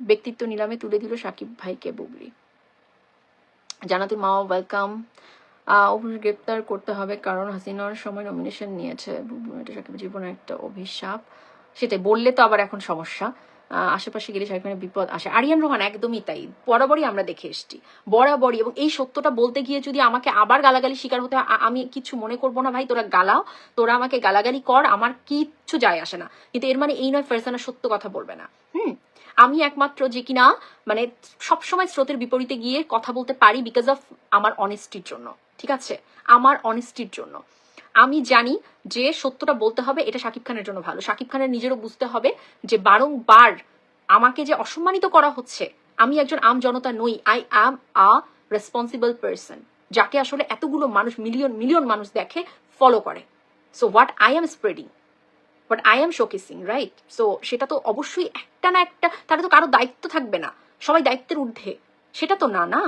ব্যক্তিত্ব নিলামে তুলে দিল সাকিব ভাইকে বুবলি। জানাতুল মা ওয়েলকাম অভিযোগ গ্রেপ্তার করতে হবে কারণ হাসিনার সময় নমিনেশন নিয়েছে এটা জীবনের একটা অভিশাপ। সেটাই বললে তো আবার এখন সমস্যা। আশেপাশে গেলে সেখানে বিপদ আসে। আরিয়ান রোহান একদমই তাই। বরাবরই আমরা দেখে এসছি। বরাবরই এবং এই সত্যটা বলতে গিয়ে যদি আমাকে আবার গালাগালি শিকার হতে আমি কিছু মনে করব না ভাই, তোরা গালাও। তোরা আমাকে গালাগালি কর, আমার কিচ্ছু যায় আসে না। কিন্তু এর মানে এই নয় ফেরসানা সত্য কথা বলবে না। হুম? আমি একমাত্র যে কিনা মানে সবসময় স্রোতের বিপরীতে গিয়ে কথা বলতে পারি বিকজ অফ আমার অনেস্টির জন্য, ঠিক আছে? আমার অনেস্টির জন্য। আমি জানি যে সত্যটা বলতে হবে, এটা শাকিব খানের জন্য ভালো। শাকিব খানের নিজেরও বুঝতে হবে যে বারংবার আমাকে যে অসম্মানিত করা হচ্ছে, আমি একজন আম জনতা নই I am a responsible person যাকে আসলে এতগুলো মানুষ মিলিয়ন মিলিয়ন মানুষ দেখে ফলো করে। So what I am spreading but I am showcasing right so সেটা তো অবশ্যই একটা না একটা, তাহলে তো কারও দায়িত্ব থাকবে না। সবাই দায়িত্বের ঊর্ধ্বে। সেটা তো না না?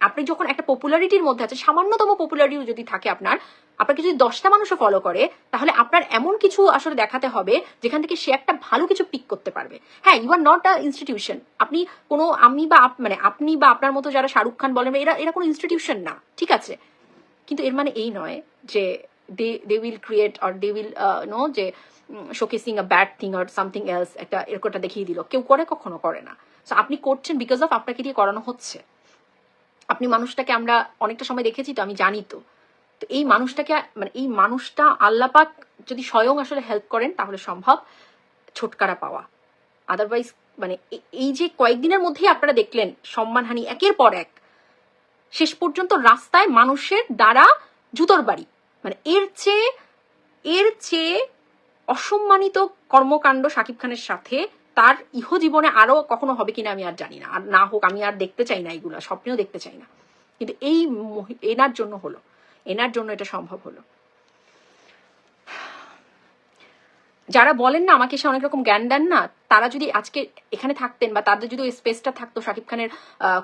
আপনি যখন একটা পপুলারিটির মধ্যে আছে সামান্যতম পপুলারিটিও যদি থাকে আপনার, আপনাকে যদি দশটা মানুষও ফলো করে, তাহলে আপনার এমন কিছু আসলে দেখাতে হবে, যেখান থেকে সে একটা ভালো কিছু পিক করতে পারবে। হ্যাঁ you are not a institution আপনি কোনো, আমি বা মানে আপনি বা আপনার মতো যারা শাহরুখ খান বলেন, এরা এরা কোনো ইনস্টিটিউশন না, ঠিক আছে? কিন্তু এর মানে এই নয় যে they they will create or they will know যে showcasing a bad thing or something else একটা এরকমটা দেখিয়ে দিল। কেউ করে কখনো করে না। সো আপনি করছেন বিকজ অফ আপনাকে দিয়ে করানো হচ্ছে। আপনি মানুষটাকে আমরা অনেকটা সময় দেখেছি তো, আমি জানি তো। তো এই মানুষটাকে মানে এই মানুষটা আল্লাপাক যদি স্বয়ং আসলে হেল্প করেন, তাহলে সম্ভব ছোটকারা পাওয়া। আদারওয়াইজ মানে এই যে কয়েকদিনের মধ্যেই আপনারা দেখলেন, সম্মানহানি একের পর এক। শেষ পর্যন্ত রাস্তায় মানুষের দ্বারা জুতোর বাড়ি। মানে এর চেয়ে এর চেয়ে অসম্মানিত কর্মকাণ্ড শাকিব খানের সাথে তার ইহ জীবনে আরও কখনো হবে কিনা আমি আর জানি না। আর না হোক, আমি আর দেখতে চাই না এগুলা, স্বপ্নেও দেখতে চাই না। কিন্তু এই এনার জন্য হলো, এনার জন্য এটা সম্ভব হলো। যারা বলেন না আমাকে সে অনেক রকম জ্ঞান দেন না, তারা যদি আজকে এখানে থাকতেন বা তাদের যদি ওই স্পেসটা থাকতো শাকিব খানের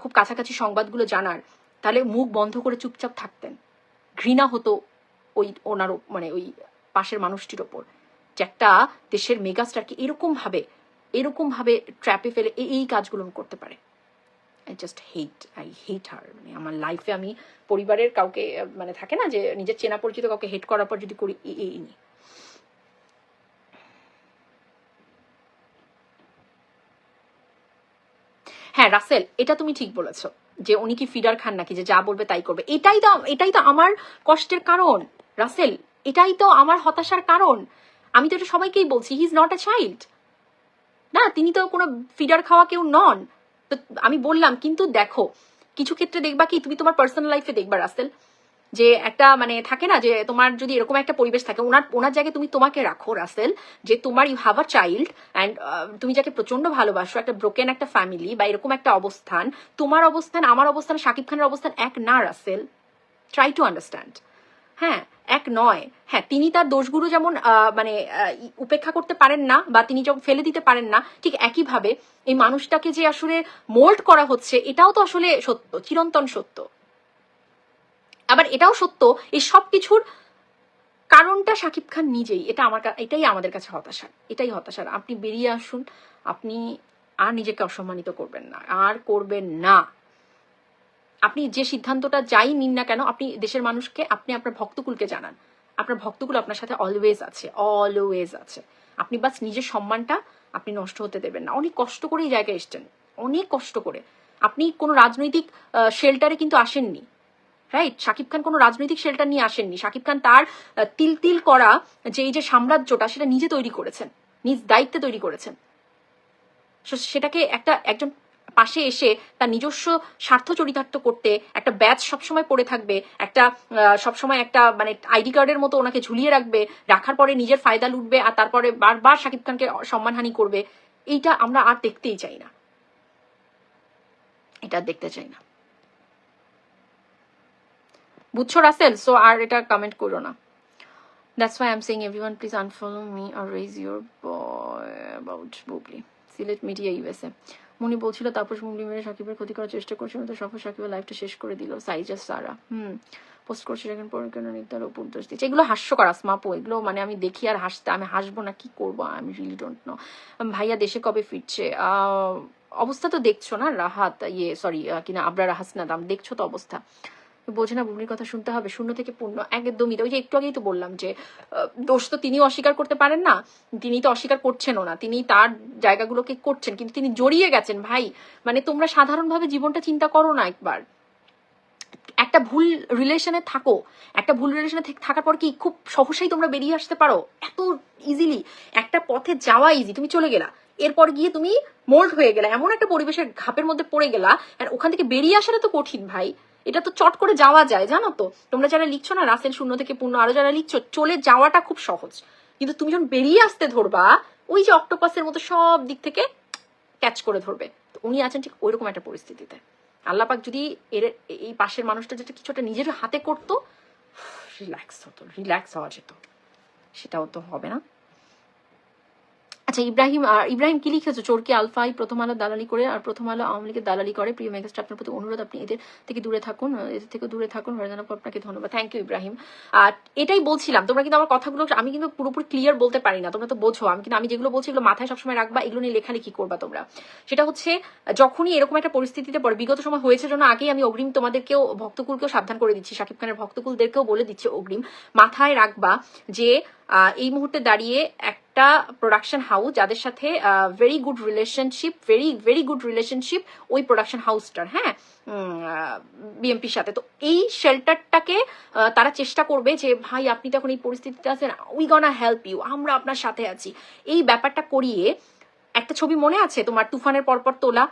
খুব কাছাকাছি সংবাদগুলো জানার, তাহলে মুখ বন্ধ করে চুপচাপ থাকতেন। ঘৃণা হতো ওই ওনার মানে ওই পাশের মানুষটির ওপর। যে একটা দেশের মেগাস্টারকে এরকম ভাবে এরকম ভাবে ট্র্যাপে ফেলে এই কাজগুলো করতে পারে। I just hate I hate her মানে আমার লাইফে আমি পরিবারের কাউকে মানে থাকে না যে নিজের চেনা পরিচিত কাউকে হেট করার পর যদি করি এই নিয়ে। হ্যাঁ রাসেল, এটা তুমি ঠিক বলেছ যে উনি কি ফিডার খান নাকি? যে যা বলবে তাই করবে। এটাই তো এটাই তো আমার কষ্টের কারণ। রাসেল, এটাই তো আমার হতাশার কারণ। আমি তো এটা সবাইকেই বলছি he is not a child না, তিনি তো কোনো ফিডার খাওয়া কেউ নন। তো আমি বললাম, কিন্তু দেখো, কিছু ক্ষেত্রে দেখবা কি, তুমি তোমার পার্সোনাল লাইফে দেখবা রাসেল, যে একটা মানে থাকে না, যে তোমার যদি এরকম একটা পরিবেশ থাকে, ওনার ওনার জায়গায় তুমি তোমাকে রাখো রাসেল, যে তোমার you have a child and তুমি যাকে প্রচণ্ড ভালোবাসো, একটা ব্রোকেন একটা ফ্যামিলি বা এরকম একটা অবস্থান, তোমার অবস্থান, আমার অবস্থান শাকিব খানের অবস্থান এক না, রাসেল। ট্রাই টু আন্ডারস্ট্যান্ড হ্যাঁ এক নয়। হ্যাঁ তিনি তার দোষগুলো যেমন মানে উপেক্ষা করতে পারেন না বা তিনি যখন ফেলে দিতে পারেন না, ঠিক একইভাবে এই মানুষটাকে যে আসলে মোল্ড করা হচ্ছে, এটাও তো আসলে সত্য, চিরন্তন সত্য। আবার এটাও সত্য, এই সব কিছুর কারণটা শাকিব খান নিজেই, এটা আমার এটাই আমাদের কাছে হতাশা এটাই হতাশার। আপনি বেরিয়ে আসুন, আপনি আর নিজেকে অসম্মানিত করবেন না, আর করবেন না। আপনি যে সিদ্ধান্তটা যাই নিন না কেন, আপনি দেশের মানুষকে, আপনি আপনার ভক্তকুলকে জানান। আপনার ভক্তকুল আপনার সাথে অলওয়েজ আছে অলওয়েজ আছে। আপনি বাস নিজের সম্মানটা আপনি নষ্ট হতে দেবেন না। অনেক কষ্ট করে এই জায়গায় এসছেন। অনেক কষ্ট করে। আপনি কোনো রাজনৈতিক শেল্টারে কিন্তু আসেননি। রাইট শাকিব খান কোনো রাজনৈতিক শেল্টার নিয়ে আসেননি। শাকিব খান তার তিল তিল করা যে এই যে সাম্রাজ্যটা, সেটা নিজে তৈরি করেছেন। নিজ দায়িত্বে তৈরি করেছেন। সেটাকে একটা, একজন পাশে এসে তার নিজস্ব স্বার্থ চরিতার্থ করতে একটা ব্যাচ সবসময় পড়ে থাকবে, একটা সবসময় একটা মানে আইডি কার্ডের মতো ওনাকে ঝুলিয়ে রাখবে, রাখার পরে নিজের ফায়দা লুটবে আর তারপরে বারবার শাকিব খানকে সম্মানহানি করবে, এইটা আমরা আর দেখতেই চাই না। এটা দেখতে চাই না। বুঝছ রাসেল? সো আর এটা কমেন্ট করো না। That's why I'm saying everyone, please unfollow me or raise your boy about Bubly Sylhet media USA Moni বলছিল, তাপস মুমলি মেরে সাকিবের ক্ষতি করার চেষ্টা করছিল তো সফল সাকিবের লাইফটা শেষ করে দিল, সাইজা সারা। হুম, পোস্ট করছে সেখানে পরে কেন নির্ধার উপর দোষ দিচ্ছে। এগুলো হাস্যকর, আসমাপো, এগুলো মানে আমি দেখি আর হাসতে, আমি হাসবো না, কি করব? আমি রিলি ডোন্ট নো ভাইয়া দেশে কবে ফিরছে? অবস্থা তো দেখছ না? রাহাত ইয়ে সরি কিনা, আবরার না দাম দেখছ তো অবস্থা। বোঝে না, বুবলির কথা শুনতে হবে, শূন্য থেকে পূর্ণ, একদমই। ওই যে একটু আগেই তো বললাম যে দোষ তো তিনি অস্বীকার করতে পারেন না, তিনি তো অস্বীকার করছেনও না, তিনি তার জায়গাগুলোকে করছেন, কিন্তু তিনি জড়িয়ে গেছেন, ভাই। মানে তোমরা সাধারণভাবে জীবনটা চিন্তা করো না একবার। একটা ভুল রিলেশনে থাকো, একটা ভুল রিলেশনে থাকার পর কি খুব সহসাই তোমরা বেরিয়ে আসতে পারো? এত ইজিলি একটা পথে যাওয়া ইজি তুমি চলে গেলা। এরপর গিয়ে তুমি মোল্ড হয়ে গেলা, এমন একটা পরিবেশের ঘাপের মধ্যে পড়ে গেলা, আর ওখান থেকে বেরিয়ে আসাটা তো কঠিন, ভাই। এটা তো চট করে যাওয়া যায়, জানো তো। তোমরা যারা লিখছো না, রাসেল শূন্য থেকে পূর্ণ আরও যারা লিখছো, চলে যাওয়াটা খুব সহজ। কিন্তু তুমি যখন বেরিয়ে আসতে ধরবা, ওই যে অক্টোপাসের মতো সব দিক থেকে ক্যাচ করে ধরবে। তো উনি আছেন ঠিক ওইরকম একটা পরিস্থিতিতে। আল্লাপাক যদি এর, এই পাশের মানুষটা যেটা কিছুটা নিজের হাতে করতো, রিল্যাক্স হতো, রিল্যাক্স হওয়া যেত। সেটাও তো হবে না। আচ্ছা ইব্রাহিম, আর ইব্রাহিম কি লিখেছো? চোরকি আলফাই, প্রথম আলো দালালি করে, আর প্রথম আলো আওয়ামী লীগের দালালি করে। প্রিয় মেগাস্টার, আপনার প্রতি অনুরোধ, আপনি এদের থেকে দূরে থাকুন, এদের থেকে দূরে থাকুন। ভারজানা আপনাকে ধন্যবাদ। Thank you Ibrahim. আর এটাই বলছিলাম, তোমরা কিন্তু আমার কথাগুলো, আমি কিন্তু পুরোপুরি ক্লিয়ার বলতে পারি না, তোমরা তো বোঝো। আমি কিন্তু, আমি যেগুলো বলছি এগুলো মাথায় সবসময় রাখবা, এগুলো নিয়ে লেখালেখি করবা তোমরা। সেটা হচ্ছে, যখনই এরকম একটা পরিস্থিতিতে পড়ে, বিগত সময় হয়েছে জন্য আগেই আমি অগ্রিম তোমাদেরকেও, ভক্তকুলকেও সাবধান করে দিচ্ছি, শাকিব খানের ভক্তকুলদেরকেও বলে দিচ্ছি অগ্রিম। মাথায় রাখবা যে এই মুহূর্তে দাঁড়িয়ে একটা প্রোডাকশন হাউস যাদের সাথে very good relationship very very good relationship ওই প্রোডাকশন হাউসটার হ্যাঁ? বিএমপির সাথে। তো এই শেল্টারটাকে তারা চেষ্টা করবে যে, ভাই, আপনি তো এখন এই পরিস্থিতিতে আছেন উই গনা হেল্প ইউ আমরা আপনার সাথে আছি। এই ব্যাপারটা করিয়ে একটা ছবি মনে আছে? তোমার তুফানের পরপর তোলা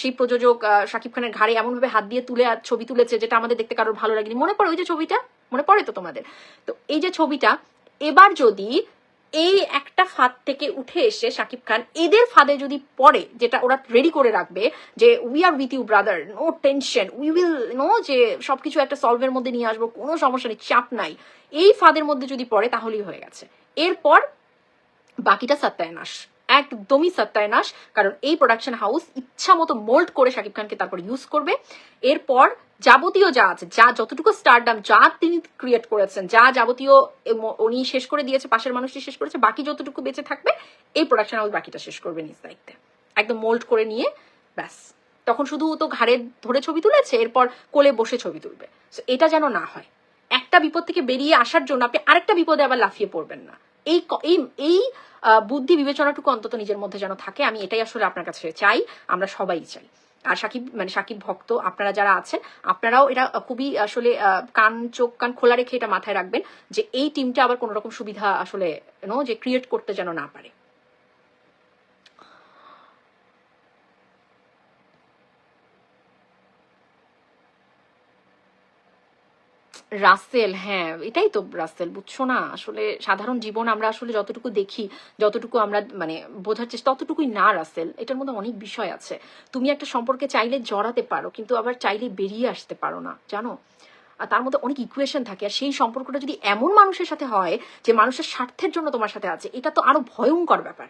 সেই প্রযোজক শাকিব খানের ঘাড়ে এমন ভাবে হাত দিয়ে তুলে ছবি তুলেছে যেটা আমাদের দেখতে কারোর ভালো লাগেনি। মনে পড়ে ওই যে ছবিটা? মনে পড়ে তো তোমাদের? তো এই যে ছবিটা, এবার যদি এই একটা ফাঁদ থেকে উঠে এসে শাকিব খান এদের ফাঁদে যদি পড়ে, যেটা ওরা রেডি করে রাখবে, যে we are with you brother no tension we will know যে সবকিছু একটা সলভের মধ্যে নিয়ে আসব, কোনো সমস্যা নেই, চাপ নাই। এই ফাঁদের মধ্যে যদি পড়ে, তাহলেই হয়ে গেছে। এরপর বাকিটা সত্যায়নাশ। একদমই সত্যায়নাশ, কারণ এই প্রোডাকশন হাউস ইচ্ছা মতো মোল্ড করে শাকিব খানকে তারপর ইউজ করবে। এরপর যাবতীয় যা আছে, যা যতটুকু স্টারডাম যা তিনি ক্রিয়েট করেছেন, যা যাবতীয় উনি শেষ করে দিয়েছে, পাশের মানুষটি শেষ করেছে, বাকি যতটুকু বেঁচে থাকবে, এই প্রোডাকশন হাউস বাকিটা শেষ করবে নিজ দায়িত্বে। একদম মোল্ড করে নিয়ে, ব্যাস। তখন শুধু তো ঘাড়ে ধরে ছবি তুলেছে, এরপর কোলে বসে ছবি তুলবে। So, এটা যেন না হয়। একটা বিপদ থেকে বেরিয়ে আসার জন্য আপনি আরেকটা বিপদে আবার লাফিয়ে পড়বেন না। এই এই এই বুদ্ধি বিবেচনাটুকু অন্তত নিজের মধ্যে যেন থাকে, আমি এটাই আসলে আপনার কাছে চাই, আমরা সবাই চাই। আর সাকিব মানে সাকিব ভক্ত আপনারা যারা আছেন, আপনারাও এটা খুবই আসলে কান, চোখ, কান খোলা রেখে এটা মাথায় রাখবেন যে এই টিমটা আবার কোনো রকম সুবিধা আসলে নো যে ক্রিয়েট করতে যেন না পারে। রাসেল হ্যাঁ এটাই তো রাসেল, বুঝছ না? আসলে সাধারণ জীবন আমরা আসলে যতটুকু দেখি, যতটুকু আমরা মানে বোঝার চেষ্টা, ততটুকুই না রাসেল, এটার মধ্যে অনেক বিষয় আছে। তুমি একটা সম্পর্কে চাইলে জড়াতে পারো, কিন্তু আবার চাইলে বেরিয়ে আসতে পারো না, জানো? আর তার মধ্যে অনেক ইকুয়েশন থাকে, আর সেই সম্পর্কটা যদি এমন মানুষের সাথে হয়, যে মানুষের স্বার্থের জন্য তোমার সাথে আছে, এটা তো আরও ভয়ঙ্কর ব্যাপার।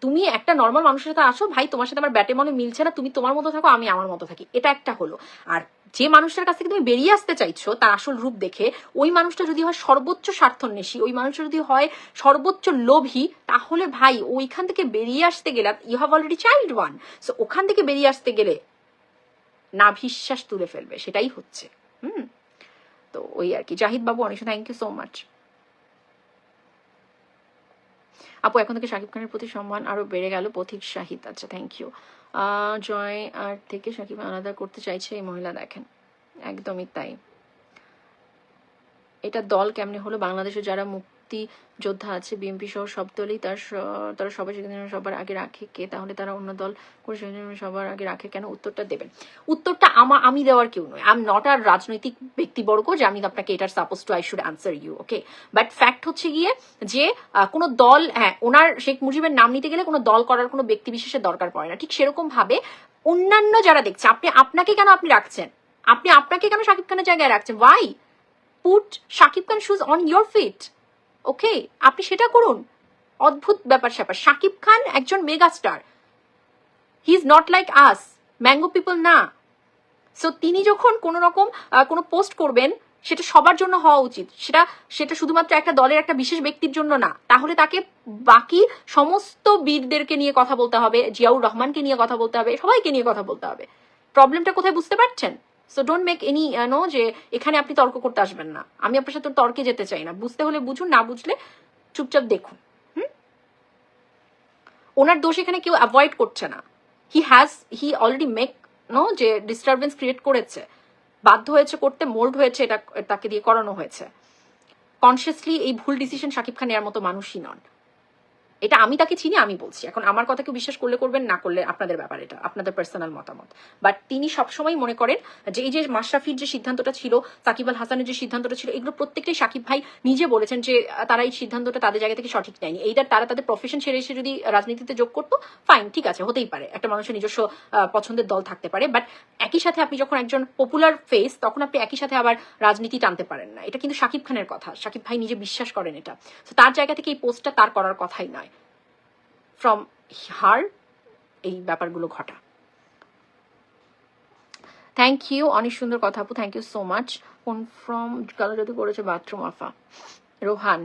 তুমি একটা নর্মাল মানুষের সাথে আসো, ভাই, তোমার সাথে আমার ব্যাটে মনে মিলছে না, তুমি তোমার মতো থাকো, আমি আমার মতো থাকি। এটা একটা হলো। আর যে মানুষটার কাছ থেকে তুমি বেরিয়ে আসতে চাইছো, তার আসল রূপ দেখে ওই মানুষটা যদি হয় সর্বোচ্চ স্বার্থন্বেষী, ওই মানুষটা যদি হয় সর্বোচ্চ লোভী, তাহলে ভাই, ওইখান থেকে বেরিয়ে আসতে গেলে you have already child one so ওখান থেকে বেরিয়ে আসতে গেলে না বিশ্বাস তুলে ফেলবে, সেটাই হচ্ছে। হুম? তো ওই আর কি। জাহিদ বাবু, অনেক থ্যাংক ইউ সো মাচ আপু, এখন থেকে শাকিব খানের প্রতি সম্মান আরও বেড়ে গেল পথিক শাহিদ। আচ্ছা থ্যাংক ইউ জয় আর থেকে শাকিব আলাদা করতে চাইছে এই মহিলা, দেখেন। একদমই তাই। এটা দল কেমনে হলো? বাংলাদেশে যারা মুক্তি যোদ্ধা আছে, বিএনপি সহ সব দলই তার তারা সবাই সেখানে সবার আগে রাখে কে, তাহলে তারা অন্য দল করে সেখানে সবার আগে রাখে, কেন উত্তরটা দেবেন? উত্তরটা আমার আমি দেওয়ার কেউ নয় আই এম নট আর রাজনৈতিক ব্যক্তিবর্গ যে আমি আপনাকে এটার suppose to I should answer you okay but fact হচ্ছে গিয়ে যে কোনো দল হ্যাঁ ওনার, শেখ মুজিবের নাম নিতে গেলে কোনো দল করার কোনো ব্যক্তি বিশেষের দরকার পড়ে না। ঠিক সেরকম ভাবে অন্যান্য যারা দেখছে, আপনি, আপনাকে কেন আপনি রাখছেন? আপনি আপনাকে কেন শাকিব খানের জায়গায় রাখছেন? Why put Shakib Khan shoes on your feet okay, আপনি সেটা করুন। অদ্ভুত ব্যাপার স্যাপার। শাকিব খান একজন mega star he is not like us mango people না। সো তিনি যখন কোনো রকম কোনো পোস্ট করবেন, সেটা সবার জন্য হওয়া উচিত। সেটা সেটা শুধুমাত্র একটা দলের একটা বিশেষ ব্যক্তির জন্য না। তাহলে তাকে বাকি সমস্ত বীরদেরকে নিয়ে কথা বলতে হবে, জিয়াউর রহমানকে নিয়ে কথা বলতে হবে, সবাইকে নিয়ে কথা বলতে হবে। প্রবলেমটা কোথায় বুঝতে পারছেন? So don't make any no যে এখানে আপনি তর্ক করতে আসবেন না। আমি আপনার সাথে তর্কে যেতে চাই না। বুঝতে হলে বুঝুন, না বুঝলে চুপচাপ দেখুন। ওনার দোষ এখানে কেউ অ্যাভয়েড করছে না। He has he already make no যে ডিস্টারবেন্স ক্রিয়েট করেছে। বাধ্য হয়েছে করতে মোল্ড হয়েছে, এটা, তাকে দিয়ে করানো হয়েছে। কনসিয়াসলি এই ভুল ডিসিশন শাকিব খান নেওয়ার মতো মানুষই নন। এটা আমি তাকে চিনি, আমি বলছি। এখন আমার কথা কেউ বিশ্বাস করলে করবেন, না করলে আপনাদের ব্যাপার এটা, আপনাদের পার্সোনাল মতামত। বাট তিনি সবসময় মনে করেন যে এই যে মাশরাফির যে সিদ্ধান্তটা ছিল, সাকিব আল হাসানের যে সিদ্ধান্তটা ছিল, এগুলো প্রত্যেকটাই শাকিব ভাই নিজে বলেছেন যে তারা এই সিদ্ধান্তটা তাদের জায়গা থেকে সঠিক নেয়নি। এইটার তারা তাদের প্রফেশন ছেড়ে এসে যদি রাজনীতিতে যোগ করতো ফাইন ঠিক আছে, হতেই পারে। একটা মানুষের নিজস্ব পছন্দের দল থাকতে পারে। বাট একই সাথে আপনি যখন একজন পপুলার ফেস তখন আপনি একই সাথে আবার রাজনীতি টানতে পারেন না। এটা কিন্তু শাকিব খানের কথা। শাকিব ভাই নিজে বিশ্বাস করেন এটা। তো তার জায়গা থেকে এই পোস্টটা তার করার কথাই নয়। ফ্রম হার এই ব্যাপারগুলো ঘটা। থ্যাংক ইউ অনেক সুন্দর কথা আপু থ্যাংক ইউ সো মাচ কোন ফ্রম কালো যদি করেছে বাথরুম আফা। রোহান।